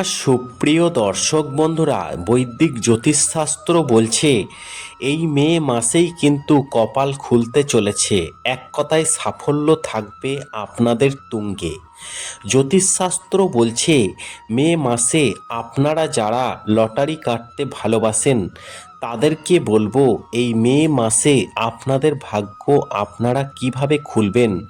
সুপ্রিয় দর্শক বন্ধুরা, বৈদিক জ্যোতিষশাস্ত্র বলছে, এই মে মাসেই কিন্তু কপাল খুলতে চলেছে। এক কথায় সাফল্য থাকবে আপনাদের তুঙ্গে। জ্যোতিষশাস্ত্র বলছে, মে মাসে আপনারা যারা লটারি কাটতে ভালোবাসেন, তাদেরকে বলব, এই মে মাসে আপনাদের ভাগ্য আপনারা কীভাবে খুলবেন?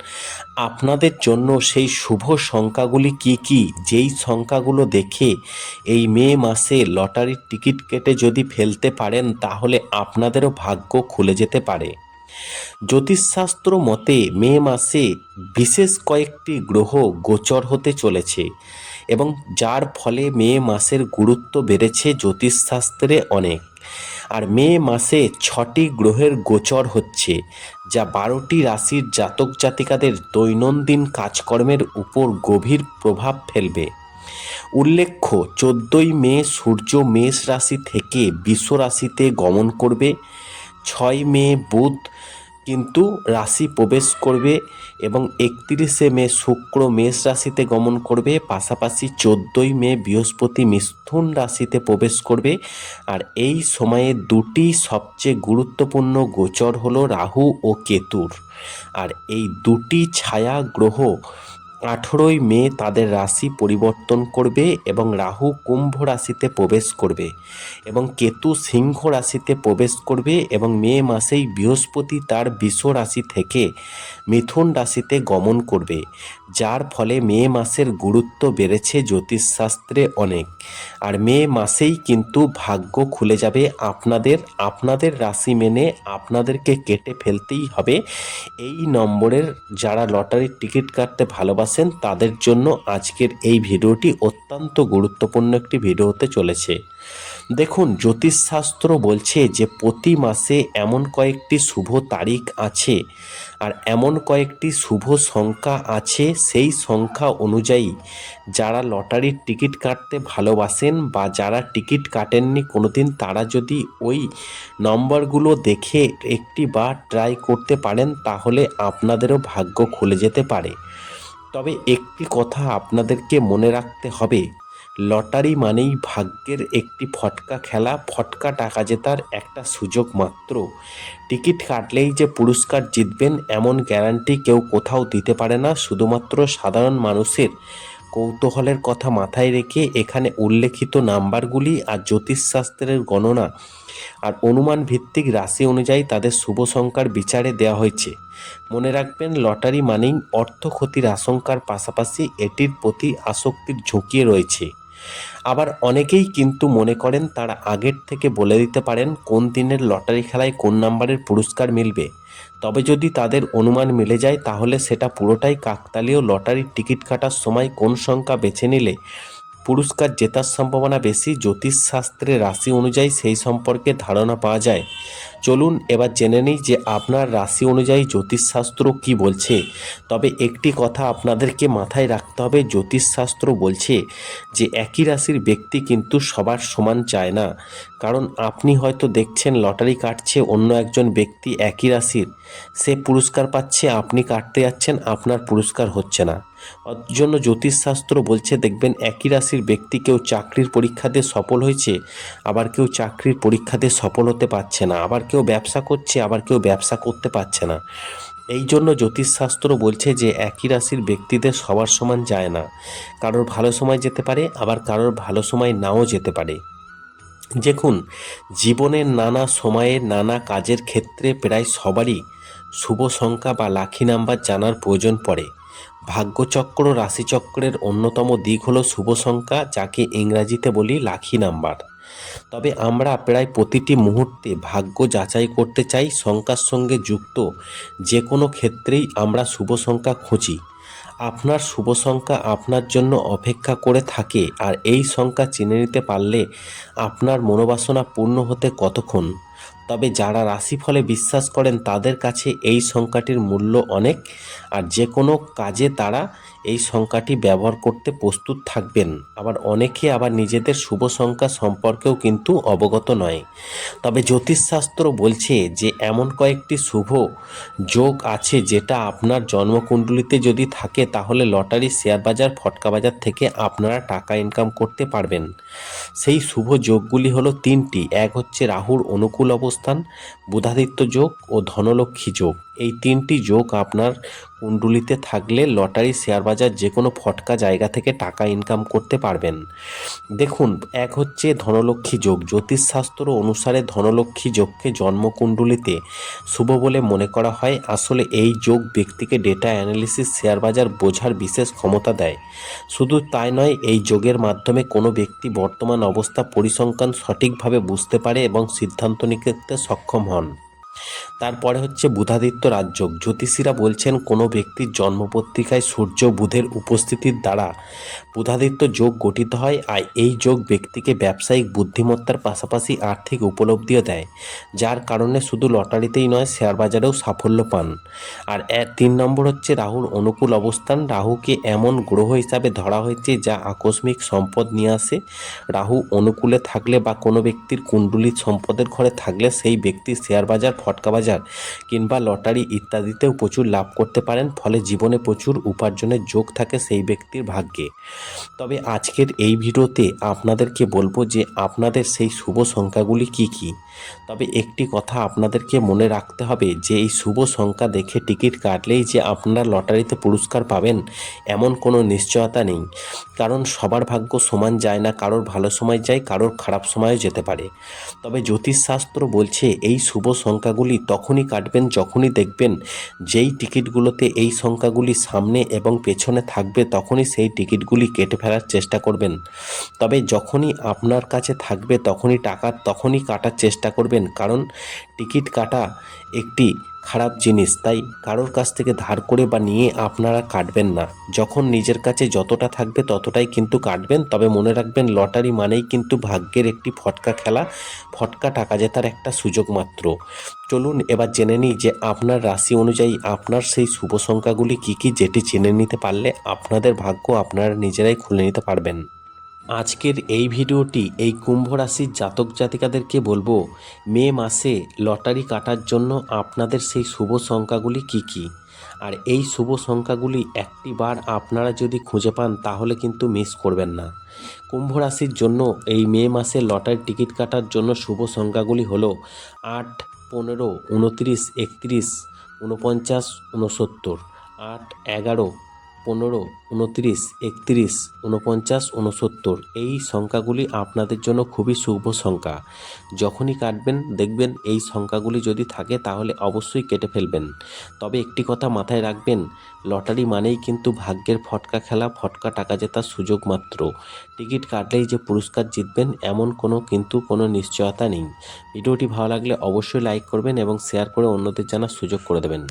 আপনাদের জন্য সেই শুভ সংখ্যাগুলি কি কি? যেই সংখ্যাগুলো দেখে এই মে মাসে লটারির টিকিট কেটে যদি ফেলতে পারেন, তাহলে আপনাদেরও ভাগ্য খুলে যেতে পারে। জ্যোতিষশাস্ত্র মতে মে মাসে বিশেষ কয়েকটি গ্রহ গোচর হতে চলেছে এবং যার ফলে মে মাসের গুরুত্ব বেড়েছে জ্যোতিষশাস্ত্রে অনেক। আর মে মাসে ছটি গ্রহের গোচর হচ্ছে, যা বারোটি রাশির জাতক জাতিকাদের দৈনন্দিন কাজকর্মের উপর গভীর প্রভাব ফেলবে। উল্লেখ্য, চোদ্দোই মে সূর্য মেষ রাশি থেকে বিশ্ব রাশিতে গমন করবে। ছয় মে বুধ কিন্তু রাশি প্রবেশ করবে এবং একত্রিশে মে শুক্র মেষ রাশিতে গমন করবে, পাশাপাশি চোদ্দোই মে বৃহস্পতি মিথুন রাশিতে প্রবেশ করবে। আর এই সময়ে দুটি সবচেয়ে গুরুত্বপূর্ণ গোচর হলো রাহু ও কেতুর। আর এই দুটি ছায়া গ্রহ আঠেরোই মে তাদের রাশি পরিবর্তন করবে এবং রাহু কুম্ভ রাশিতে প্রবেশ করবে এবং কেতু সিংহ রাশিতে প্রবেশ করবে এবং মে মাসেই বৃহস্পতি তার বিষ রাশি থেকে মিথুন রাশিতে গমন করবে, যার ফলে মে মাসের গুরুত্ব বেড়েছে জ্যোতিষশাস্ত্রে অনেক। আর মে মাসেই কিন্তু ভাগ্য খুলে যাবে আপনাদের আপনাদের রাশি মেনে আপনাদেরকে কেটে ফেলতেই হবে। এই নম্বরের যারা লটারির টিকিট কাটতে ভালোবাসেন তাদের জন্য আজকের এই ভিডিওটি অত্যন্ত গুরুত্বপূর্ণ একটি ভিডিও হতে চলেছে। দেখুন, জ্যোতিষশাস্ত্র বলছে যে প্রতি মাসে এমন কয়েকটি শুভ তারিখ আছে আর এমন কয়েকটি শুভ সংখ্যা আছে। সেই সংখ্যা অনুযায়ী যারা লটারির টিকিট কাটতে ভালোবাসেন বা যারা টিকিট কাটেননি কোনোদিন, তারা যদি ওই নম্বরগুলো দেখে একটি বার ট্রাই করতে পারেন, তাহলে আপনাদেরও ভাগ্য খুলে যেতে পারে। তবে একটি কথা আপনাদেরকে মনে রাখতে হবে। লটারি মানেই ভাগ্যের একটি ফটকা খেলা, ফটকা টাকা জেতার একটা সুযোগ মাত্র। টিকিট কাটলেই যে পুরস্কার জিতবেন এমন গ্যারান্টি কেউ কোথাও দিতে পারে না, শুধুমাত্র সাধারণ মানুষের। কৌতূহলের কথা মাথায় রেখে এখানে উল্লেখিত নাম্বারগুলি আর জ্যোতিষশাস্ত্রের গণনা আর অনুমান ভিত্তিক রাশি অনুযায়ী তাদের শুভ সংখ্যার বিচারে দেওয়া হয়েছে। মনে রাখবেন, লটারি মানেই অর্থ ক্ষতির আশঙ্কার পাশাপাশি এটির প্রতি আসক্তির ঝুঁকি রয়েছে। আবার অনেকেই কিন্তু মনে করেন তারা আগের থেকে বলে দিতে পারেন কোন দিনের লটারি খেলায় কোন নাম্বারের পুরস্কার মিলবে। তবে যদি তাদের অনুমান মিলে যায়, তাহলে সেটা পুরোটাই কাকতালীয় লটারির টিকিট কাটার সময় কোন সংখ্যা বেছে নিলে পুরস্কার জেতার সম্ভাবনা বেশি, জ্যোতিষশাস্ত্রের রাশি অনুযায়ী সেই সম্পর্কে ধারণা পাওয়া যায়। চলুন এবার জেনে নিই যে আপনার রাশি অনুযায়ী জ্যোতিষশাস্ত্র কি বলছে। তবে একটি কথা আপনাদেরকে মাথায় রাখতে হবে, জ্যোতিষশাস্ত্র বলছে যে একই রাশির ব্যক্তি কিন্তু সবার সমান চায় না। কারণ আপনি হয়তো দেখছেন লটারি কাটছে, অন্য একজন ব্যক্তি একই রাশির। সে পুরস্কার পাচ্ছে, আপনি কাটতে যাচ্ছেন, আপনার পুরস্কার হচ্ছে না। জন্য জ্যোতিষশাস্ত্র বলছে, দেখবেন একই রাশির ব্যক্তি কেউ চাকরির পরীক্ষাতে সফল হয়েছে, আবার কেউ চাকরির পরীক্ষাতে সফল হতে পারছে না, আবার কেউ ব্যবসা করছে, আবার কেউ ব্যবসা করতে পারছে না। এই জন্য জ্যোতিষশাস্ত্র বলছে যে, একই রাশির ব্যক্তিদের সবার সমান যায় না। কারোর ভালো সময় যেতে পারে, আবার কারোর ভালো সময় নাও যেতে পারে। দেখুন জীবনের নানা সময়ে নানা কাজের ক্ষেত্রে প্রায় সবারই শুভ সংখ্যা বা লাখি নাম্বার জানার প্রয়োজন পড়ে। ভাগ্যচক্র রাশিচক্রের অন্যতম দিক হলো শুভ সংখ্যা, যাকে ইংরাজিতে বলি লাখি নাম্বার। তবে আমরা প্রায় প্রতিটি মুহূর্তে ভাগ্য যাচাই করতে চাই, সংখ্যার সঙ্গে যুক্ত। যে কোনো ক্ষেত্রেই আমরা শুভ সংখ্যা খুঁজি। আপনার শুভ সংখ্যা আপনার জন্য অপেক্ষা করে থাকে, আর এই সংখ্যা চিনে নিতে পারলে আপনার মনোবাসনা পূর্ণ হতে কতক্ষণ? তবে যারা রাশিফলে বিশ্বাস করেন তাদের কাছে এই সংখ্যাটির মূল্য অনেক, আর যে কোনো কাজে তারা এই সংখ্যাটি ব্যবহার করতে প্রস্তুত থাকবেন। আবার অনেকে আবার নিজেদের শুভ সংখ্যা সম্পর্কেও কিন্তু অবগত নয়। তবে জ্যোতিষশাস্ত্র বলছে যে এমন কয়েকটি শুভ যোগ আছে যেটা আপনার জন্মকুণ্ডলিতে যদি থাকে তাহলে লটারি, শেয়ার বাজার, ফটকা বাজার থেকে আপনারা টাকা ইনকাম করতে পারবেন। সেই শুভ যোগগুলি হলো তিনটি। এক হচ্ছে রাহুর অনুকূল অবস্থান বুধাদিত্য যোগ ও ধনলক্ষ্মী যোগ। এই তিনটি যোগ আপনার কুণ্ডুলিতে থাকলে লটারি, শেয়ার বাজার যে কোনো ফটকা জায়গা থেকে টাকা ইনকাম করতে পারবেন। দেখুন, এক হচ্ছে ধনলক্ষ্মী যোগ। জ্যোতিষশাস্ত্র অনুসারে ধনলক্ষ্মী যোগকে জন্মকুণ্ডলিতে শুভ বলে মনে করা হয়। আসলে এই যোগ ব্যক্তিকে ডেটা অ্যানালিসিস শেয়ার বাজার বোঝার বিশেষ ক্ষমতা দেয়। শুধু তাই নয়, এই যোগের মাধ্যমে কোনো ব্যক্তি বর্তমান অবস্থা পরিসংখ্যান সঠিকভাবে বুঝতে পারে এবং সিদ্ধান্ত নিতে সক্ষম হন। on. তারপরে হচ্ছে বুধাদিত্য রাজযোগ। জ্যোতিষীরা বলছেন, কোনো ব্যক্তির জন্মপত্রিকায় সূর্য বুধের উপস্থিতির দ্বারা বুধাদিত্য যোগ গঠিত হয় আর এই যোগ ব্যক্তিকে ব্যবসায়িক বুদ্ধিমত্তার পাশাপাশি আর্থিক উপলব্ধিও দেয়, যার কারণে শুধু লটারিতেই নয়, শেয়ার বাজারেও সাফল্য পান। আর তিন নম্বর হচ্ছে রাহুর অনুকূল অবস্থান। রাহুকে এমন গ্রহ হিসাবে ধরা হয়েছে যা আকস্মিক সম্পদ নিয়ে আসে। রাহু অনুকূলে থাকলে বা কোনো ব্যক্তির কুণ্ডলির সম্পদের ঘরে থাকলে সেই ব্যক্তি শেয়ার বাজার, ফটকা বাজার কিংবা লটারি ইত্যাদিতেও প্রচুর লাভ করতে পারেন, ফলে জীবনে প্রচুর উপার্জনের যোগ থাকে সেই ব্যক্তির ভাগ্যে। তবে আজকের এই ভিডিওতে আপনাদেরকে বলব যে আপনাদের সেই শুভ সংখ্যাগুলি কি কি? তবে একটি কথা আপনাদেরকে মনে রাখতে হবে, যে এই শুভ সংখ্যা দেখে টিকিট কাটলেই যে আপনারা লটারিতে পুরস্কার পাবেন, এমন কোনো নিশ্চয়তা নেই। কারণ সবার ভাগ্য সমান যায় না, কারোর ভালো সময় যায়, কারোর খারাপ সময়ও যেতে পারে। তবে জ্যোতিষশাস্ত্র বলছে, এই শুভ সংখ্যাগুলি তখনই কাটবেন, যখনই দেখবেন যেই টিকিটগুলোতে এই সংখ্যাগুলি সামনে এবং পেছনে থাকবে, তখনই সেই টিকিটগুলি কেটে ফেলার চেষ্টা করবেন। তবে যখনই আপনার কাছে থাকবে, তখনই টাকা তখনই কাটার চেষ্টা করবেন, কারণ টিকিট কাটা একটি খারাপ জিনিস। তাই কারোর কাছ থেকে ধার করে বা নিয়ে আপনারা কাটবেন না। যখন নিজের কাছে যতটা থাকবে ততটাই কিন্তু কাটবেন। তবে মনে রাখবেন, লটারি মানেই কিন্তু ভাগ্যের একটি ফটকা খেলা। ফটকা টাকা জেতার একটা সুযোগ মাত্র। চলুন এবার জেনে নিই যে আপনার রাশি অনুযায়ী আপনার সেই শুভ সংখ্যাগুলি কী কী, যেটি জেনে নিতে পারলে আপনাদের ভাগ্য আপনারা নিজেরাই খুলে নিতে পারবেন। আজকের এই ভিডিওটি এই কুম্ভ রাশির জাতক জাতিকাদেরকে বলব, মে মাসে লটারি কাটার জন্য আপনাদের সেই শুভ সংখ্যাগুলি কি কি? আর এই শুভ সংখ্যাগুলি একটি বার আপনারা যদি খুঁজে পান, তাহলে কিন্তু মিস করবেন না। কুম্ভ রাশির জন্য এই মে মাসে লটারি টিকিট কাটার জন্য শুভ সংখ্যাগুলি হলো আট, পনেরো, উনত্রিশ, একত্রিশ উনপঞ্চাশ উনসত্তর আট, এগারো পনেরো, উনত্রিশ, একত্রিশ উনপঞ্চাশ উনসত্তর এই সংখ্যাগুলি আপনাদের জন্য খুবই শুভ সংখ্যা। যখনই কাটবেন, দেখবেন এই সংখ্যাগুলি যদি থাকে, তাহলে অবশ্যই কেটে ফেলবেন। তবে একটি কথা মাথায় রাখবেন, লটারি মানেই কিন্তু ভাগ্যের ফটকা খেলা, ফটকা টাকা জেতার সুযোগ মাত্র। টিকিট কাটলেই যে পুরস্কার জিতবেন, এমন কোনো কিন্তু কোনো নিশ্চয়তা নেই। ভিডিওটি ভালো লাগলে অবশ্যই লাইক করবেন এবং শেয়ার করে অন্যদের জানার সুযোগ করে দেবেন।